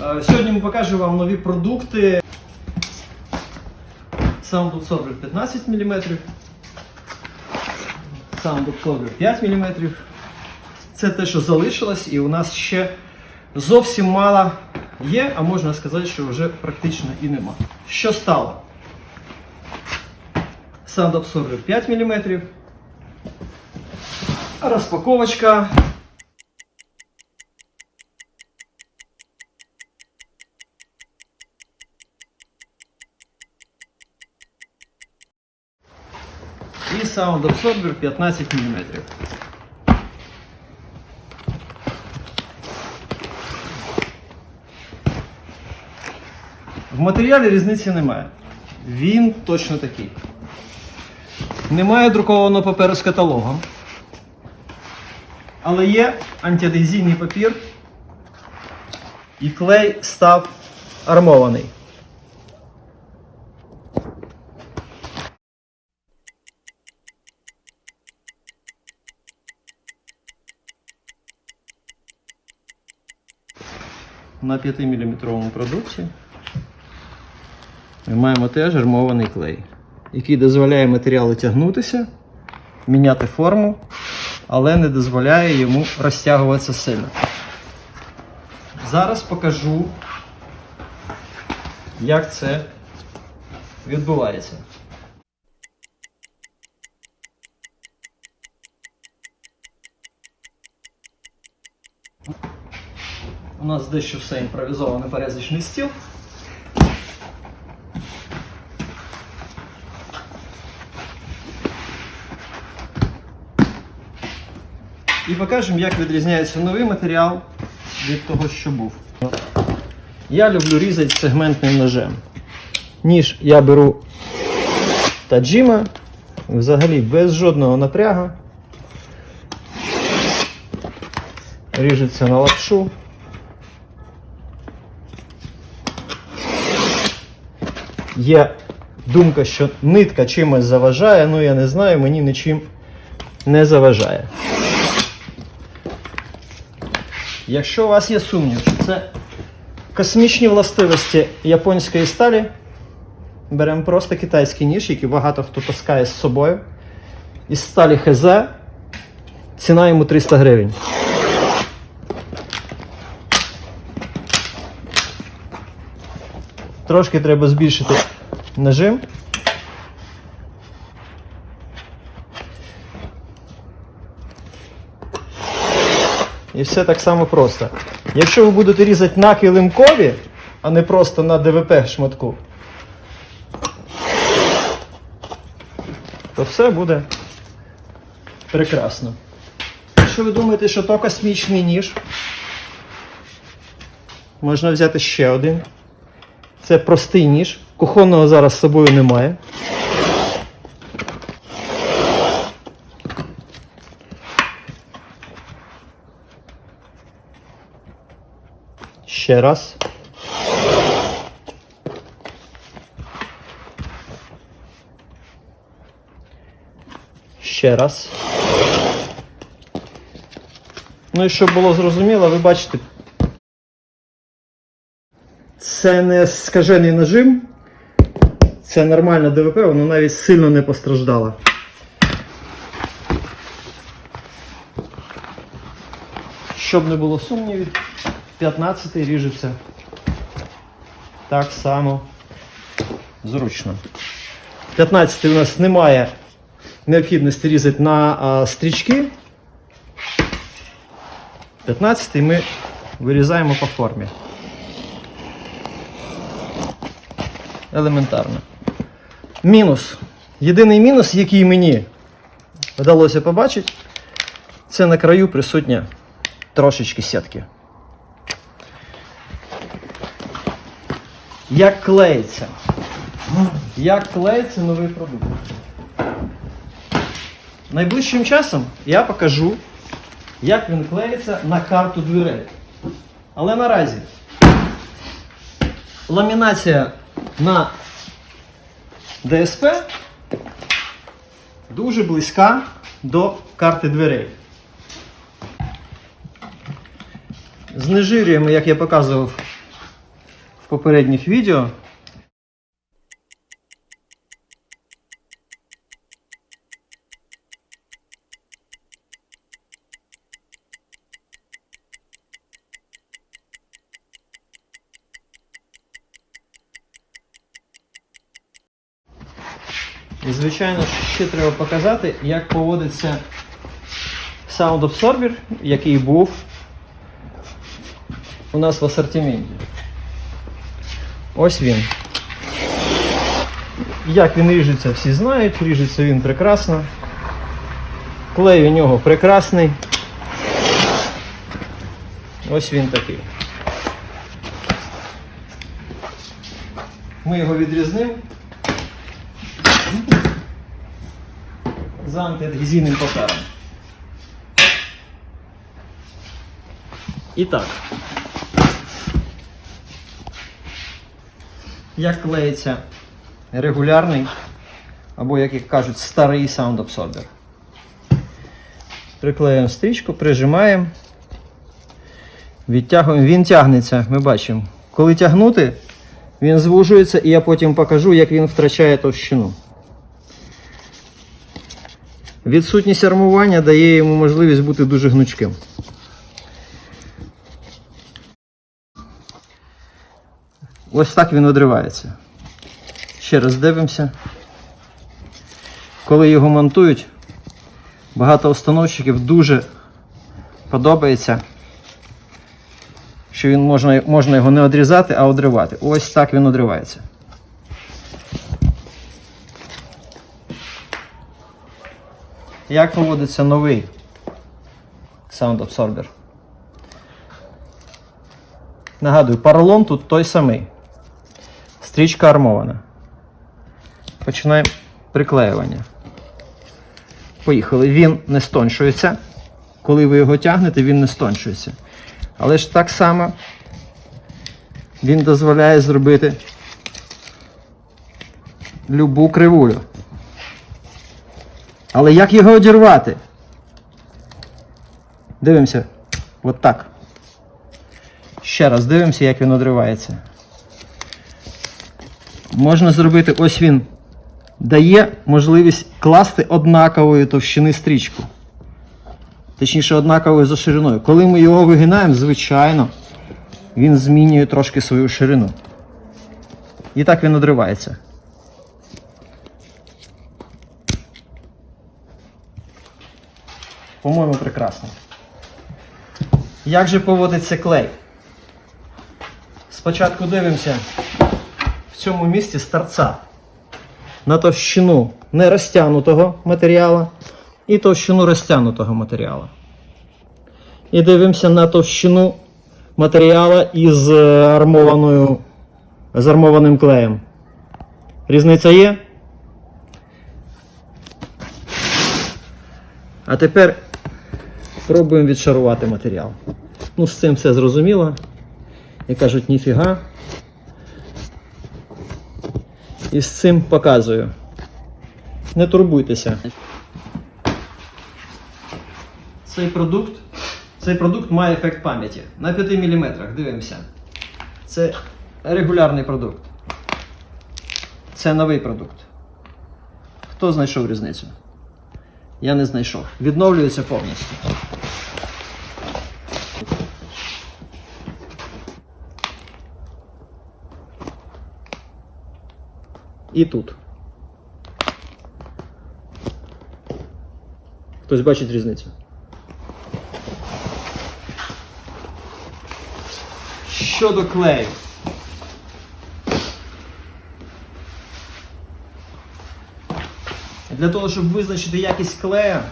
Е, Сьогодні ми покажемо вам нові продукти. Sound Absorber 15 мм. Sound Absorber 5 мм. Це те, що залишилось, і у нас ще зовсім мало є, а можна сказати, що вже практично і нема. Що стало? Sound Absorber 5 мм. Розпаковочка. Sound Absorber 15 мм. В матеріалі різниці немає. Він точно такий. Немає друкованого паперу з каталогом. Але є антиадезійний папір. І клей став армований. На 5-мм продукті ми маємо теж армований клей, який дозволяє матеріалу тягнутися, міняти форму, але не дозволяє йому розтягуватися сильно. Зараз покажу, як це відбувається. У нас дещо все імпровізований порядочний стіл. І покажемо, як відрізняється новий матеріал від того, що був. Я люблю різати сегментним ножем. Ніж я беру таджима, взагалі без жодного напрягу. Ріжеться на лапшу. Є думка, що нитка чимось заважає, ну я не знаю, мені нічим не заважає. Якщо у вас є сумнів, що це космічні властивості японської сталі, беремо просто китайський ніж, який багато хто таскає з собою. Із сталі ХЗ ціна йому 300 гривень. Трошки треба збільшити нажим. І все так само просто. Якщо ви будете різати на килимкові, а не просто на ДВП шматку, то все буде прекрасно. Якщо ви думаєте, що то космічний ніж, можна взяти ще один. Це простий ніж. Кухонного зараз з собою немає. Ще раз. Ще раз. Ну і щоб було зрозуміло, ви бачите, це не скажений нажим, це нормальне ДВП, воно навіть сильно не постраждало. Щоб не було сумнівів, 15-й ріжеться так само зручно. 15-й у нас немає необхідності різати на а, стрічки. 15-й ми вирізаємо по формі. Елементарно. Мінус. Єдиний мінус, який мені вдалося побачити, це на краю присутня трошечки сітки. Як клеїться. Як клеїться новий продукт. Найближчим часом я покажу, як він клеїться на карту дверей. Але наразі ламінація на ДСП дуже близька до карти дверей. Знежирюємо, як я показував, в попередніх відео. І, звичайно, ще треба показати, як поводиться Sound Absorber, який був у нас в асортименті. Ось він. Як він ріжеться, всі знають, ріжеться він прекрасно. Клей у нього прекрасний. Ось він такий. Ми його відрізнимо з антиадгезійним папером. І так. Як клеїться регулярний, або, як кажуть, старий Absorber. Приклеюємо стрічку, прижимаємо, відтягуємо, він тягнеться, ми бачимо. Коли тягнути, він звужується, і я потім покажу, як він втрачає товщину. Відсутність армування дає йому можливість бути дуже гнучким. Ось так він одривається. Ще раз дивимося. Коли його монтують, багато установщиків дуже подобається, що він можна, можна його не одрізати, а одривати. Ось так він одривається. Як поводиться новий Sound Absorber? Нагадую, поролон тут той самий. Стрічка армована. Починаємо приклеювання. Поїхали. Він не стончується. Коли ви його тягнете, він не стончується. Але ж так само він дозволяє зробити любу кривулю. Але як його одірвати? Дивимося. От так. Ще раз дивимося, як він одривається. Можна зробити, ось він дає можливість класти однакової товщини стрічку. Точніше, однаковою за шириною. Коли ми його вигинаємо, звичайно, він змінює трошки свою ширину. І так він одривається. По-моєму, прекрасно. Як же поводиться клей? Спочатку дивимося в цьому місці з торця на товщину нерозтягнутого матеріалу і товщину розтягнутого матеріалу. І дивимося на товщину матеріалу із е, армованою, з армованим клеєм. Різниця є? А тепер пробуємо відшарувати матеріал. Ну, з цим все зрозуміло. І кажуть, ніфіга. І з цим показую. Не турбуйтеся. Цей продукт, цей продукт має ефект пам'яті. На 5 мм. Дивимося. Це регулярний продукт. Це новий продукт. Хто знайшов різницю? Я не знайшов. Відновлюється повністю. І тут. Хтось бачить різницю? Щодо клею. Для того, щоб визначити якість клея,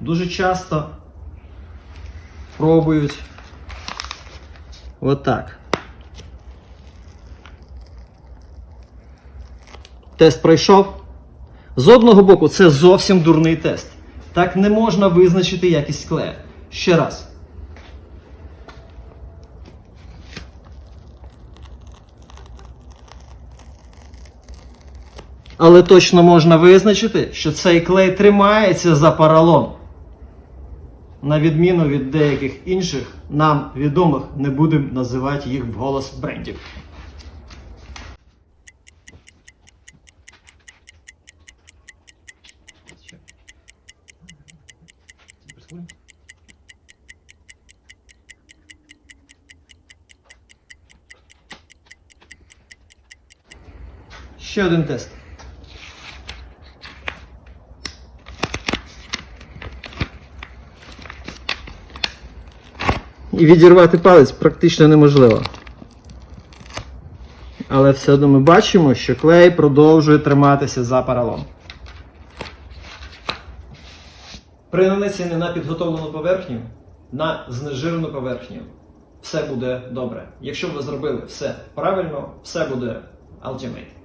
дуже часто пробують отак. Тест пройшов. З одного боку, це зовсім дурний тест. Так не можна визначити якість клея. Ще раз. Але точно можна визначити, що цей клей тримається за поролон. на відміну від деяких інших нам відомих, не будемо називати їх вголос брендів. Ще один тест. І відірвати палець практично неможливо. Але все одно ми бачимо, що клей продовжує триматися за паралом. При нанесенні на підготовлену поверхню, на знежирену поверхню, все буде добре. Якщо ви зробили все правильно, все буде ultimate.